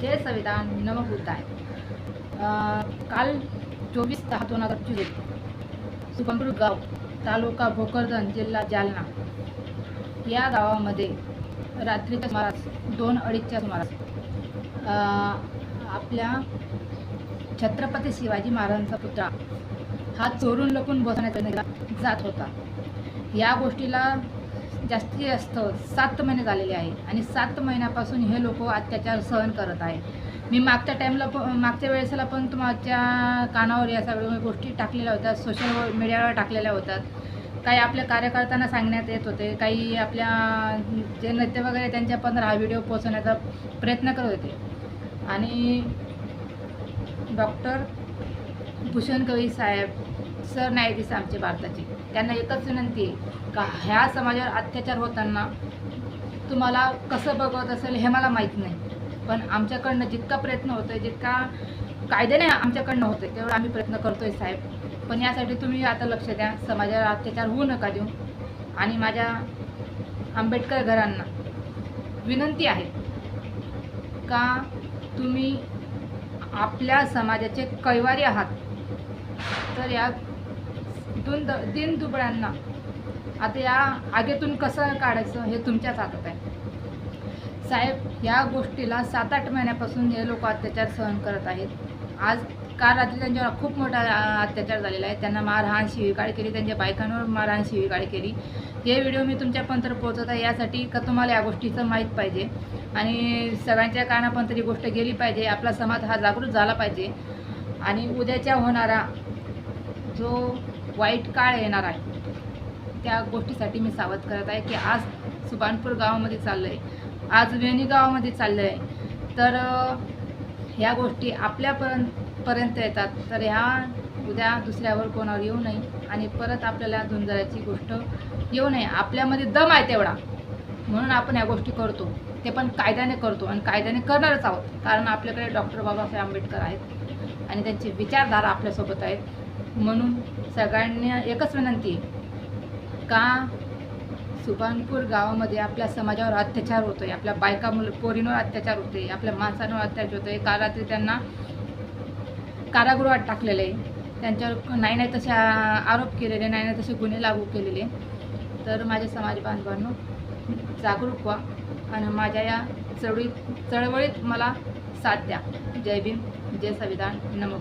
जय संविधान नमभूत आहे. काल चोवीस दहा दोन हजार चोवीस सुपंपूर गाव तालुका भोकरदन जिल्हा जालना या गावामध्ये रात्रीच्या सुमारास दोन अडीचच्या सुमारास आपल्या छत्रपती शिवाजी महाराजांचा पुतळा हा चोरून लपून बसवण्यात जात होता. या गोष्टीला जास्तीत जास्त सात महिने झालेले आहे आणि सात महिन्यापासून हे लोक अत्याचार सहन करत आहे मी मागच्या टाईमला पण मागच्या वेळेसला पण तुमच्या कानावर या सगळ्या गोष्टी टाकलेल्या होत्या. सोशल मीडियावर टाकलेल्या होतात काही आपल्या कार्यकर्त्यांना सांगण्यात येत होते. काही आपल्या जे नेते वगैरे त्यांच्यापर्यंत हा व्हिडिओ पोहोचवण्याचा प्रयत्न करत होते. आणि डॉक्टर भूषण कवी साहेब सर न्यायाधीश आमचे भारताचे. त्यांना एकच विनंती आहे का ह्या समाजावर अत्याचार होताना तुम्हाला कसं बघवत असेल हे मला माहीत नाही. पण आमच्याकडनं जितका प्रयत्न होतो आहे जितका कायद्याने आमच्याकडनं होतं आहे तेवढा आम्ही प्रयत्न करतो आहे साहेब. पण यासाठी तुम्ही आता लक्ष द्या समाजावर अत्याचार होऊ नका देऊ. आणि माझ्या आंबेडकर घरांना विनंती आहे का तुम्ही आपल्या समाजाचे कैवारी आहात. तर या दोन द दिन दुबळ्यांना. आता या आगेतून कसं काढायचं हे तुमच्याच हातात आहे. साहेब या गोष्टीला सात आठ महिन्यापासून हे लोक अत्याचार सहन करत आहेत. आज काल रात्री त्यांच्यावर खूप मोठा अत्याचार झालेला आहे. त्यांना मारहाण शिवीगाळ केली त्यांच्या बायकांवर मारहाण शिवीगाळ केली. हे व्हिडिओ मी तुमच्यापर्यंत पोहोचत आहे. यासाठी का तुम्हाला या गोष्टीचं माहीत पाहिजे. आणि सगळ्यांच्या कानापर्यंत ही गोष्ट गेली पाहिजे. आपला समाज हा जागृत झाला पाहिजे. आणि उद्याच्या होणारा जो वाईट काळ येणार आहे. त्या गोष्टीसाठी मी सावध करत आहे की आज सुबानपूर गावामध्ये चाललं आहे आज वेणी गावामध्ये चाललं आहे तर ह्या गोष्टी आपल्यापर्यंत पर्यंत येतात. तर ह्या उद्या दुसऱ्यावर कोणावर येऊ नये आणि परत आपल्याला धुंजराची गोष्ट येऊ नये. आपल्यामध्ये दम आहे तेवढा. म्हणून आपण ह्या गोष्टी करतो. ते पण कायद्याने करतो आणि कायद्याने करणारच आहोत. कारण आपल्याकडे डॉक्टर बाबासाहेब आंबेडकर आहेत आणि त्यांची विचारधारा आपल्यासोबत आहेत म्हणून सगळ्यांनी एकच विनंती का सुभानपूर गावामध्ये आपल्या समाजावर अत्याचार होतोय आपल्या बायका मुलं पोरींवर अत्याचार होते आपल्या माणसांवर अत्याचार होतो काल रात्री त्यांना कारागृहात टाकलेलं. आहे त्यांच्यावर नाही नाही तसे आरोप केलेले नाही नाही तसे गुन्हे लागू केलेले. तर माझ्या समाज बांधवांनो जागरूक व्हा आणि माझ्या या चळवळीत चळवळीत मला साथ द्या. जय भीम जय संविधान. नमो